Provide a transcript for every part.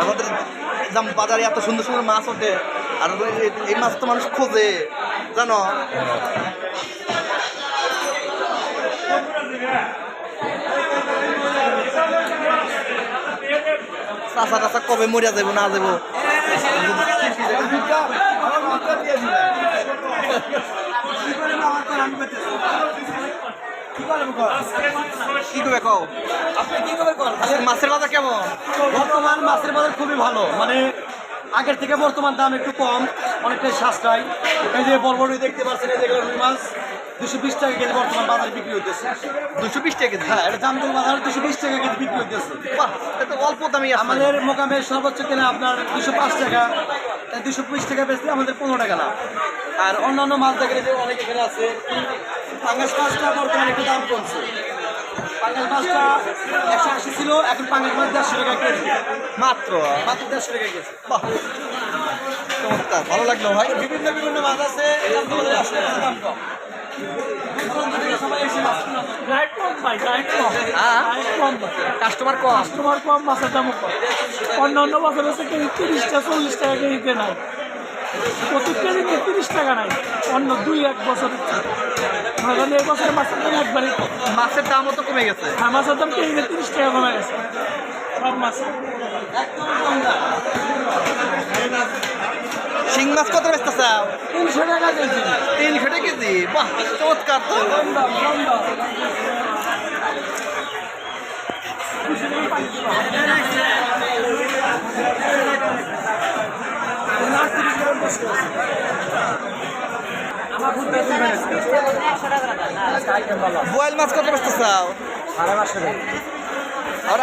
আমাদের যেমন বাজারে এত সুন্দর সুন্দর মাছ ওঠে, আর এই মাছ তো মানুষ খোঁজে, জানো? চাষা টাচা কবে মরিয়া যাব না যাব মাছের বাজার কেমন? বর্তমান মাছের বাজার খুবই ভালো। মানে আগের থেকে বর্তমান দাম একটু কম। অনেকটাই সাশ্রয়। এই যে বড়বড়ি দেখতে পাচ্ছেন এই যেগুলো রুই মাছ দুশো বিশ টাকা কেজি বর্তমান বাজারে বিক্রি হইতেছে। দুশো বিশ টাকা কেজি? হ্যাঁ এটা জামদুল বাজারে দুশো বিশ টাকা কেজি বিক্রি হইতেছে। বাহ এটা অল্প দামি আমাদের মোকামে সর্বোচ্চ কেনা আপনার দুশো পাঁচ টাকা দুশো বিশ টাকা বেশি আমাদের পনেরো টাকা লাভ। আর অন্যান্য মাছ দেখেন যে অনেক এখানে আছে। পাঙ্গাস মাছটা বর্তমানে একটু দাম কমছে। পাঙ্গাস মাছটা একশো আশি ছিল এখন পাঙ্গাস মাছ দেড়শো টাকা কেজি। মাত্র? মাত্র দেড়শো টাকা কেজি। বাহ। চমৎকার ভালো লাগল ভাই। বিভিন্ন বিভিন্ন মাছ আছে দাম দাম কম কম। হ্যাঁ? কম কাস্টমার কম। তোমার কম মাছের দামও কম। অন্য অন্য বছর হচ্ছে কেজি তিরিশটা চল্লিশ টাকা কেজিতে নাই প্রতি কেজিতে তিরিশ টাকা নাই। অন্য দুই এক বছর ধরেন এই বছরের মাছের দাম একবারই কম। মাছের দামও তো কমে গেছে। আর মাছের দাম কেজিতে তিরিশ টাকা কমে গেছে। সব মাছ। একদম কম দাম শিং মাছ কত বেচতে চাও তিনশো টাকা কেজি। তিনশো টাকা কেজি? বাহ চমৎকার তো। বোয়াল মাছ কত বেচতে চাও সাড়ে পাঁচশো টাকা। আর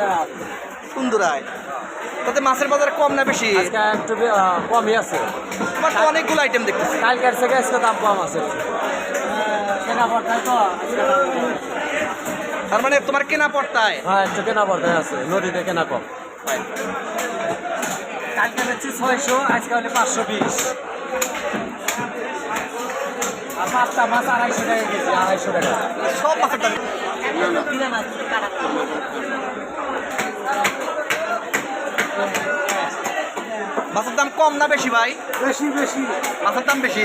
টাকা। সুন্দর আয় তাতে মাছের বাজারে কম না বেশি? আজকে একটু কমই আছে। তো অনেকগুলো আইটেম দেখতেছি। কালকের থেকে আজকে দাম কম আছে। তার মানে তোমার কেনা পড়তায়? হ্যাঁ একটু কেনা পড়তায় আছে। নদীতে কেনা কম। কালকে বেচছি ছয়শো আজকে হলে পাঁচশো বিশ। আর পাঁচটা মাছ আড়াইশো টাকা কেজি আড়াইশো টাকা। সব মাছের দাম। মাছের দাম কম না বেশি ভাই? বেশি বেশি। মাছের দাম বেশি?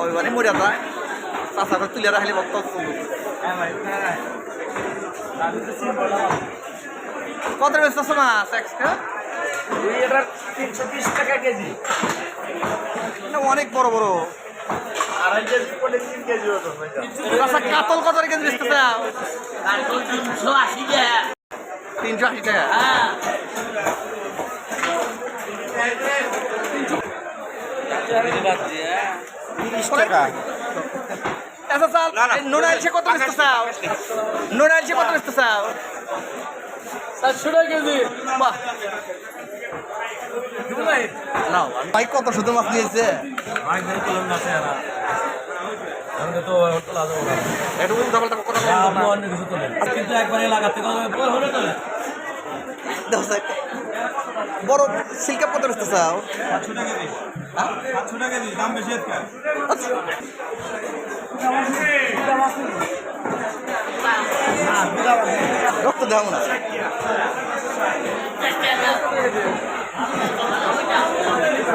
ওই মানে মরিয়া যায়। চাষা করে তুলে রাখলে বক্ত কত ব্যস্ত মাছ এক্সট্রা তিনশো বিশ টাকা কেজি। অনেক বড় বড়। আচ্ছা কাতল কত কেজি বেচতে চাও? তিনশো আশি টাকা। তিনশো আশি টাকা হ্যাঁ তিরিশ টাকা। আচ্ছা চাল নোনাইলছে কত বেচতে চাও নোনাইলছে কত বেচতে চাও? চারশো টাকা কেজি বাহ। ভাই কত শুধু মাছ নিয়েছে একটু উল্টা পাল্টা কথা বলব না কিন্তু একবারে লাগাতে হলে তো বড় সিলকাপ কত বেচতে চাও হ্যাঁ? আচ্ছা। রক্ত না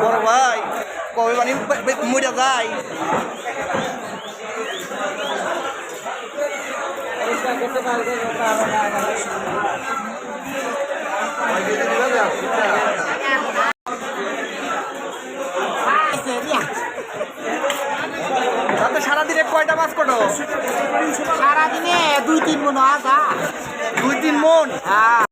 বড় ভাই কবে মানে মরিয়া যায়? সারাদিনে কয়টা মাছ কটো? সারাদিনে দুই তিন মন হয় দুই তিন মন? হ্যাঁ।